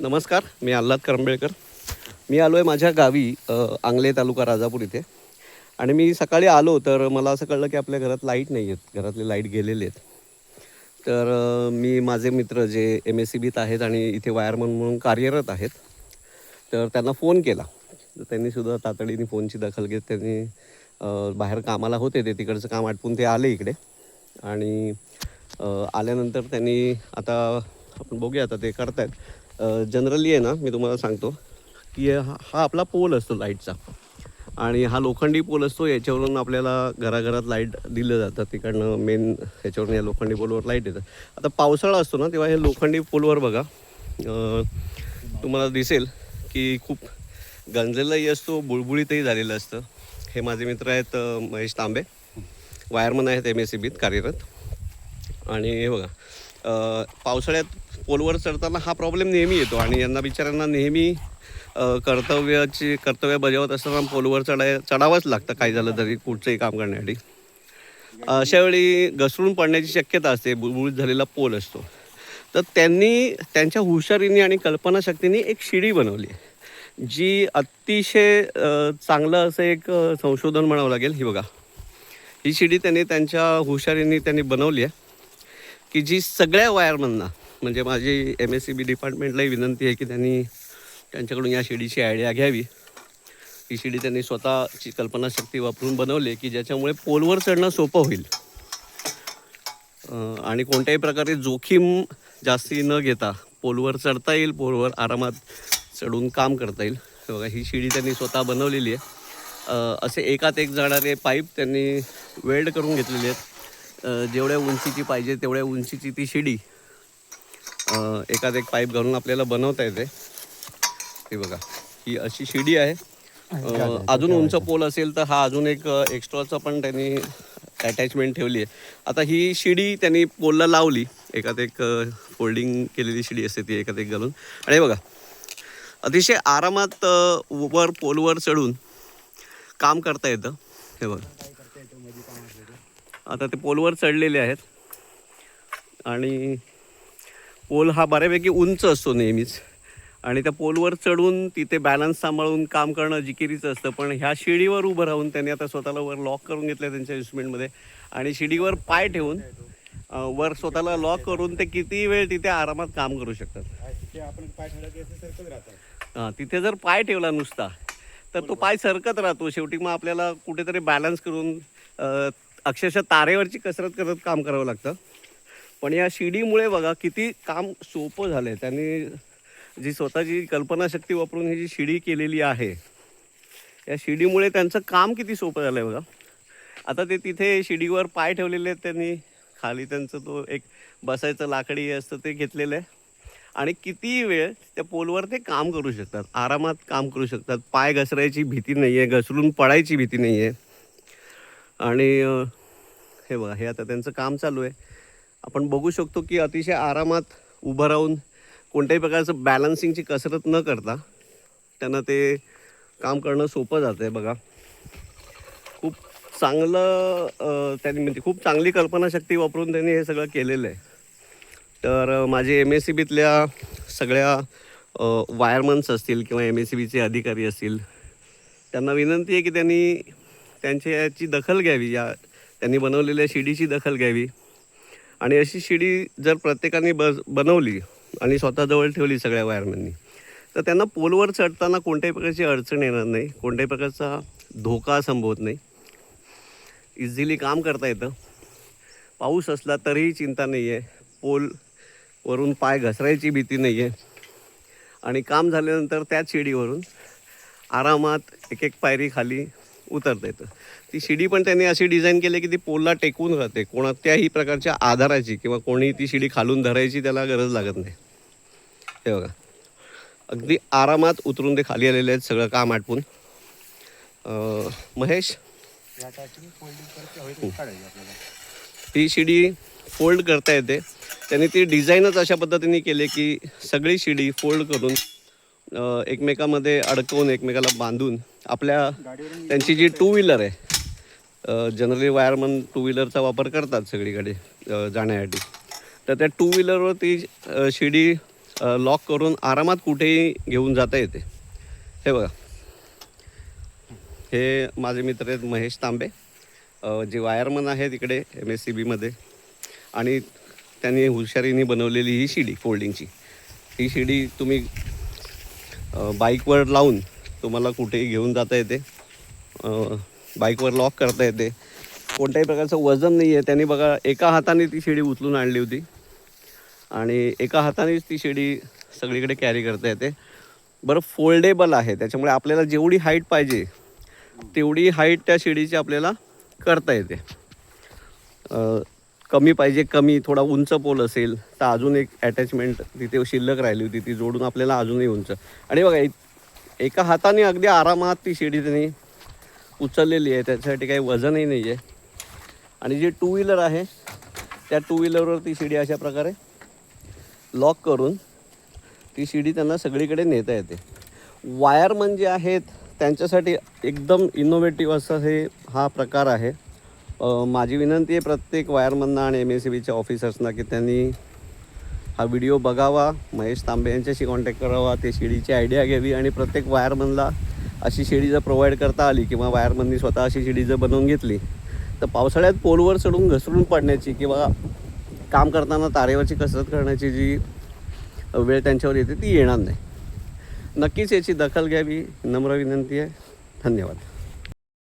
नमस्कार मी आल्हाद करंबेळकर. मी आलो आहे माझ्या गावी आंगले तालुका राजापूर इथे. आणि मी सकाळी आलो तर मला असं कळलं की आपल्या घरात लाइट नाही आहेत घरातले लाइट गेलेले आहेत. तर मी माझे मित्र जे एम एस सी बीत आहेत आणि इथे वायरमन म्हणून कार्यरत आहेत तर त्यांना फोन केला. तर त्यांनी सुद्धा तातडीने फोनची दखल घेत त्यांनी बाहेर कामाला होते ते तिकडचं काम आटपून ते आले इकडे. आणि आल्यानंतर त्यांनी आता आपण बघूया आता ते करतायत. जनरली आहे ना मी तुम्हाला सांगतो की हा हा आपला पोल असतो लाईटचा. आणि हा लोखंडी पोल असतो याच्यावरून आपल्याला घराघरात लाइट दिलं जातं. तिकडनं मेन ह्याच्यावरून या लोखंडी पोलवर लाइट येतं. आता पावसाळा असतो ना तेव्हा हे लोखंडी पोलवर बघा. तुम्हाला दिसेल की खूप गंजलेलाही असतो बुळबुळीतही झालेलं असतं. हे माझे मित्र आहेत महेश तांबे. वायरमन आहेत एम एस सी बीत कार्यरत. आणि हे बघा पावसाळ्यात पोलवर चढताना हा प्रॉब्लेम नेहमी येतो आणि यांना बिचाऱ्यांना नेहमी कर्तव्याची कर्तव्य बजावत असताना पोलवर चढाय चढावंच लागतं काय झालं तरी कुठचंही काम करण्यासाठी. अशा वेळी घसरून पडण्याची शक्यता असते बुळबुळीत झालेला पोल असतो. तर त्यांनी त्यांच्या हुशारीने आणि कल्पनाशक्तीने एक शिडी बनवली. आहे जी अतिशय चांगलं असं एक संशोधन म्हणावं लागेल. ही बघा. ही शिडी त्यांनी त्यांच्या हुशारीने त्यांनी बनवली आहे. की जी सगळ्या वायरमनना म्हणजे माझी एम एस सी बी डिपार्टमेंटलाही विनंती आहे की त्यांनी त्यांच्याकडून या शिडीची आयडिया घ्यावी. ही शिडी त्यांनी स्वतःची कल्पनाशक्ती वापरून बनवली आहे की ज्याच्यामुळे पोलवर चढणं सोपं होईल. आणि कोणत्याही प्रकारे जोखीम जास्ती न घेता पोलवर चढता येईल पोलवर आरामात चढून काम करता येईल. बघा ही शिडी त्यांनी स्वतः बनवलेली आहे. असे एकात एक जाणारे पाईप त्यांनी वेल्ड करून घेतलेले आहेत. जेवढ्या उंचीची पाहिजे तेवढ्या उंचीची ती शिडी. एकात एक पाईप घालून आपल्याला बनवता येते. हे बघा ही अशी शिडी आहे. अजून उंच पोल असेल तर हा अजून एक एक्स्ट्राचा पण त्यांनी अटॅचमेंट ठेवली आहे. आता ही शिडी त्यांनी पोलला लावली. एकात एक फोल्डिंग केलेली शिडी असते ती एकात एक घालून. आणि बघा अतिशय आरामात वर पोलवर चढून काम करता येतं. हे बघा. आता ते पोलवर चढलेले आहेत. आणि पोल हा बऱ्यापैकी उंच असतो नेहमीच. आणि त्या पोलवर चढून तिथे बॅलन्स सांभाळून काम करणं जिकिरीचं असतं. पण ह्या शिडीवर उभं राहून त्यांनी आता स्वतःला वर लॉक करून घेतलं त्यांच्या इन्स्ट्रुमेंटमध्ये आणि शिडीवर पाय ठेवून वर स्वतःला लॉक करून ते किती वेळ तिथे आरामात काम करू शकतात. आपण पाय सरकत हां तिथे जर पाय ठेवला नुसता तर तो पाय सरकत राहतो. शेवटी मग आपल्याला कुठेतरी बॅलन्स करून अक्षरशः तारेवरची कसरत करत काम करावं लागतं. पण या शिडीमुळे बघा किती काम सोपं झालं आहे त्यांनी जी स्वतःची कल्पनाशक्ती वापरून ही जी शिडी केलेली आहे या शिडीमुळे त्यांचं काम किती सोपं झालं आहे बघा. आता ते तिथे शिडीवर पाय ठेवलेले आहेत त्यांनी. खाली त्यांचं तो एक बसायचं लाकडी हे असतं ते घेतलेलं आहे. आणि किती वेळ त्या पोलवर ते काम करू शकतात. आरामात काम करू शकतात. पाय घसरायची भीती नाही आहे घसरून पडायची भीती नाही आहे आणि हे बघा हे आता त्यांचं काम चालू आहे. आपण बघू शकतो की अतिशय आरामात उभं राहून कोणत्याही प्रकारचं बॅलन्सिंगची कसरत न करता त्यांना ते काम करणं सोपं जातं आहे बघा. खूप चांगलं त्यांनी म्हणजे खूप चांगली कल्पनाशक्ती वापरून त्यांनी हे सगळं केलेलं आहे. तर माझे एम एस सी बीतल्या सगळ्या वायरमन्स असतील किंवा एम एस सी बीचे अधिकारी असतील त्यांना विनंती आहे की त्यांनी त्यांच्या याची दखल घ्यावी या त्यांनी बनवलेल्या शिडीची दखल घ्यावी. आणि अशी शिडी जर प्रत्येकाने बस बनवली आणि स्वतःजवळ ठेवली सगळ्या वायरमॅननी तर त्यांना पोलवर चढताना कोणत्याही प्रकारची अडचण येणार नाही कोणत्याही प्रकारचा धोका संभवत नाही. इझिली काम करता येतं. पाऊस असला तरीही चिंता नाही आहे पोल वरून पाय घसरायची भीती नाही आहे आणि काम झाल्यानंतर त्याच शिडीवरून आरामात एक एक पायरी खाली उतरता येतं. ती शिडी पण त्यांनी अशी डिझाईन केली की ती पोलला टेकून राहते. कोणत्याही प्रकारच्या आधाराची किंवा कोणी ती शिडी खालून धरायची त्याला गरज लागत नाही. हे बघा. अगदी आरामात उतरून ते खाली आलेले आहेत सगळं काम आटपून. महेश? ती ही शिडी फोल्ड करता येते. त्यांनी ती डिझाईनच अशा पद्धतीने केली की सगळी शिडी फोल्ड करून एकमेकामध्ये अडकवून एकमेकाला बांधून आपल्या त्यांची जी टू व्हीलर आहे जनरली वायरमन टू व्हीलरचा वापर करतात सगळीकडे जाण्यासाठी. तर त्या टू व्हीलरवर ती शिडी लॉक करून आरामात कुठेही घेऊन जाता येते. हे बघा. हे माझे मित्र आहेत महेश तांबे. जे वायरमन आहेत इकडे एम एस सी बीमध्ये आणि त्यांनी हुशारीने बनवलेली ही शिडी फोल्डिंगची ही शिडी तुम्ही बाईकवर लावून तुम्हाला कुठेही घेऊन जाता येते. बाईकवर लॉक करता येते. कोणत्याही प्रकारचं वजन नाही आहे. त्यांनी बघा एका हाताने ती शिडी उचलून आणली होती. आणि एका हातानेच ती शिडी सगळीकडे कॅरी करता येते. बरं फोल्डेबल आहे. त्याच्यामुळे आपल्याला जेवढी हाईट पाहिजे तेवढी हाईट त्या शिडीची आपल्याला करता येते. कमी पाहिजे कमी. थोडा उंच पोल असेल तर अजून एक अटॅचमेंट तिथे शिल्लक राहिली होती. ती जोडून आपल्याला अजूनही उंच. आणि बघा एका हाताने अगदी आरामात ती शिडी त्यांनी उचललेली आहे. त्याच्यासाठी काही वजनही नाही आहे आणि जे टू व्हीलर आहे त्या टू व्हीलरवर ती शिडी अशा प्रकारे लॉक करून ती शिडी त्यांना सगळीकडे नेता येते. वायरमन जे आहेत त्यांच्यासाठी एकदम इनोव्हेटिव्ह असं हे हा प्रकार आहे. माझी विनंती आहे प्रत्येक वायरमनना आणि एम एस सी बीच्या ऑफिसर्सना की त्यांनी हा व्हिडिओ बघावा. महेश तांबे यांच्याशी कॉन्टॅक्ट करावा. ते शिडीची आयडिया घ्यावी आणि प्रत्येक वायरमनला अशी शिडी जर प्रोव्हाइड करता आली किंवा वायरमननी स्वतः अशी शिडी जर बनवून घेतली तर पावसाळ्यात पोलवर चढून घसरून पडण्याची किंवा काम करताना तारेवरची कसरत करण्याची जी वेळ त्यांच्यावर येते ती येणार नाही. नक्कीच याची दखल घ्यावी. नम्र विनंती आहे. धन्यवाद.